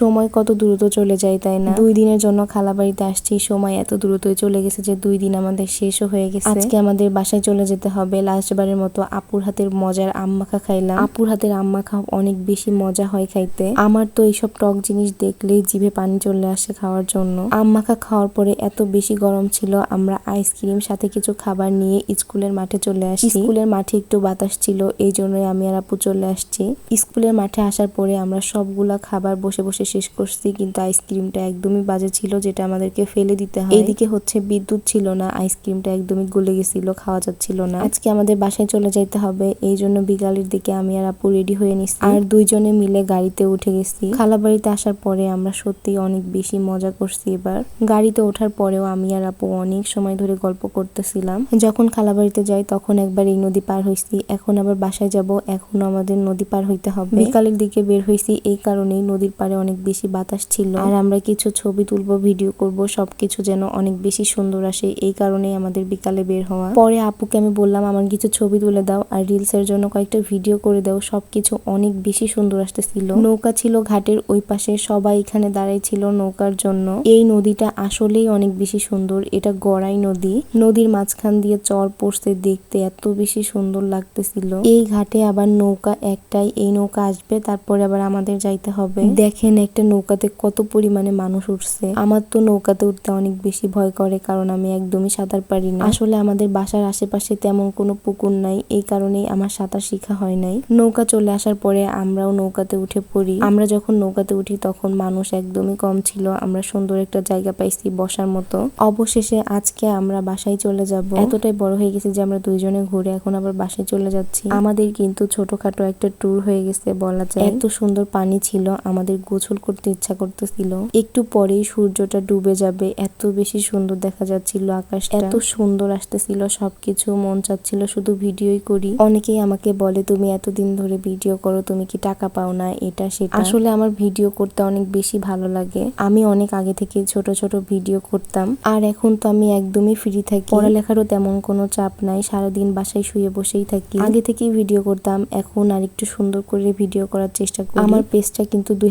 সময় কত দ্রুত চলে যায়, তাই না? দুই দিনের জন্য খালা বাড়িতে আসছি সময় এত দ্রুতই চলে গেছে যে দুই দিন আমাদের শেষও হয়ে গেছে। আজকে আমাদের বাসায় চলে যেতে হবে। লাস্ট বারের মতো আপুর হাতের মজার আম মাখা খাইলাম। আপুর হাতের আম মাখা অনেক বেশি মজা হয় খাইতে। আমার তো এইসব টক জিনিস দেখলেই জিভে পানি চলে আসে খাওয়ার জন্য। আম মাখা খাওয়ার পরে এত বেশি গরম ছিল, আমরা আইসক্রিম, সাথে কিছু খাবার নিয়ে স্কুলের মাঠে চলে আসি স্কুলের মাঠে একটু বাতাস ছিল, এই জন্যই আমি আর আপু চলে আসছি। স্কুলের মাঠে আসার পরে আমরা সবগুলা খাবার বসে বসে শেষ করছি কিন্তু আইসক্রিমটা একদমই বাজে ছিল যেটা আমাদেরকে ফেলে দিতে হয়। এইদিকে হচ্ছে বিদ্যুৎ ছিল না আইসক্রিমটা একদমই গলে গেছিল খাওয়া যাচ্ছিল না। আজকে আমাদের বাসায় চলে যাইতে হবে এই জন্য বিকালের দিকে আমি আর আপু রেডি হয়ে নিছি। আর দুইজনে মিলে গাড়িতে উঠে গেছি। খালা বাড়িতে আসার পরে আমরা সত্যি অনেক বেশি মজা করছি এবার। গাড়িতে ওঠার পরেও আমি আর আপু অনেক সময় ধরে গল্প করতেছিলাম। যখন খালা বাড়িতে যাই তখন একবার এই নদী পার হয়েছি এখন আবার বাসায় যাব এখন আমাদের নদী পার হইতে হবে। বিকালের দিকে বের হয়েছি এই কারণেই নদীর পাড়ে অনেক বেশি বাতাস ছিল। আর আমরা কিছু ছবি তুলবো, ভিডিও করব, সবকিছু যেন অনেক বেশি সুন্দর আসে। এই কারণেই আমাদের বিকালে বের হওয়া। পরে আপুকে আমি বললাম, আমার কিছু ছবি তুলে দাও আর রিলস এর জন্য কয়েকটা ভিডিও করে দাও। সবকিছু অনেক বেশি সুন্দর আসতেছিল। নৌকা ছিল ঘাটের ওই পাশে। সবাই এখানে দাঁড়াই ছিল নৌকার জন্য। এই নদীটা আসলেই অনেক বেশি সুন্দর। এটা গড়াই নদী। নদীর মাঝখান দিয়ে চর পড়ছে দেখতে এত বেশি সুন্দর লাগতেছিল। এই ঘাটে আবার নৌকা একটাই। এই নৌকা আসবে, তারপরে আবার আমাদের যাইতে হবে। দেখেন একটা নৌকাতে কত পরিমাণে মানুষ উঠছে। আমার তো নৌকাতে উঠতে অনেক বেশি ভয় করে, কারণ আমি একদমই সাঁতার পারি না। আসলে আমাদের বাসার আশেপাশে তেমন কোনো পুকুর নাই, এই কারণেই আমার সাঁতার শিখা হয় নাই। নৌকা চলে আসার পরে আমরাও নৌকাতে উঠে পড়ি। আমরা যখন নৌকাতে উঠি তখন মানুষ একদমই কম ছিল, আমরা সুন্দর একটা জায়গা পাইছি বসার মতো। অবশেষে আজকে আমরা বাসায় চলে যাব। এতটাই বড় হয়ে গেছে যে আমরা দুইজনে ঘুরে এখন আবার বাসায় চলে যাচ্ছি। আমাদের কিন্তু ছোটখাটো একটা ট্যুর হয়ে গেছে বলা যায়। এত সুন্দর পানি ছিল, আমাদের গোসল করতে ইচ্ছা করতেছিল। একটু পরেই সূর্যটা ডুবে যাবে, এত বেশি সুন্দর দেখা যাচ্ছিল আকাশটা। এত সুন্দর আসতেছিল সবকিছু, মন চাচ্ছিল শুধু ভিডিওই করি। অনেকেই আমাকে বলে, তুমি এতদিন ধরে ভিডিও করো, তুমি কি টাকা পাও না? এটা, সেটা। আসলে আমার ভিডিও করতে অনেক বেশি ভালো লাগে। আমি অনেক আগে থেকে ছোট ছোট ভিডিও করতাম। আর এখন তো আমি একদমই ফ্রি থাকি। পড়ালেখারও তেমন কোনো চাপ নাই। সারাদিন বাসায় শুয়ে বসেই থাকি। আগে থেকেই ভিডিও করতাম। এখন আর একটু সুন্দর করে ভিডিও করার চেষ্টা করি। আমার পেজটা কিন্তু দুই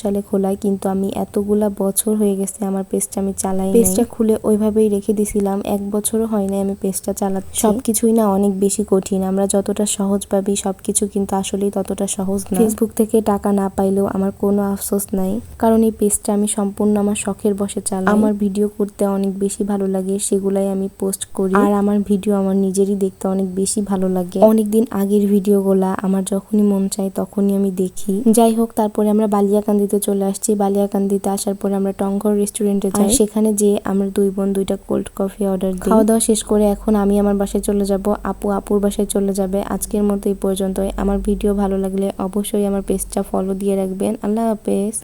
সালে খোলায় কিন্তু আমি এতগুলা বছর হয়ে গেছে আমার পেজটা আমি চালাই পেজটা খুলে ওইভাবেই রেখে দিছিলাম এক বছরও হয় নাই আমি পেজটা চালাচ্ছি। সবকিছুই না অনেক বেশি কঠিন আমরা যতটা সহজ ভাবি সবকিছু কিন্তু আসলেই ততটা সহজ না। ফেসবুক থেকে টাকা না পাইলেও আমার কোনো আফসোস নাই কারণ এই পেজটা আমি সম্পূর্ণ আমার শখের বসে চালাই। আমার ভিডিও করতে অনেক বেশি ভালো লাগে সেগুলাই আমি পোস্ট করি। আর আমার ভিডিও আমার নিজেরই দেখতে অনেক বেশি ভালো লাগে। অনেকদিন আগের ভিডিওগুলা আমার যখনই মন চায় তখনই আমি দেখি। যাই হোক তারপরে আমরা বালিয়াকান্দিতে চলে আসছি। বালিয়াকান্দিতে আসার পরে আমরা টংঘর রেস্টুরেন্টে যাই। সেখানে যে আমরা দুই বোন দুইটা কোল্ড কফি অর্ডার দিই। খাওয়া দাওয়া শেষ করে এখন আমি আমার বাসায় চলে যাব। আপু আপুর বাসায় চলে যাবে। আজকের মতো এই পর্যন্তই। আমার ভিডিও ভালো লাগলে অবশ্যই আমার পেজটা ফলো দিয়ে রাখবেন। আল্লাহ হাফেজ।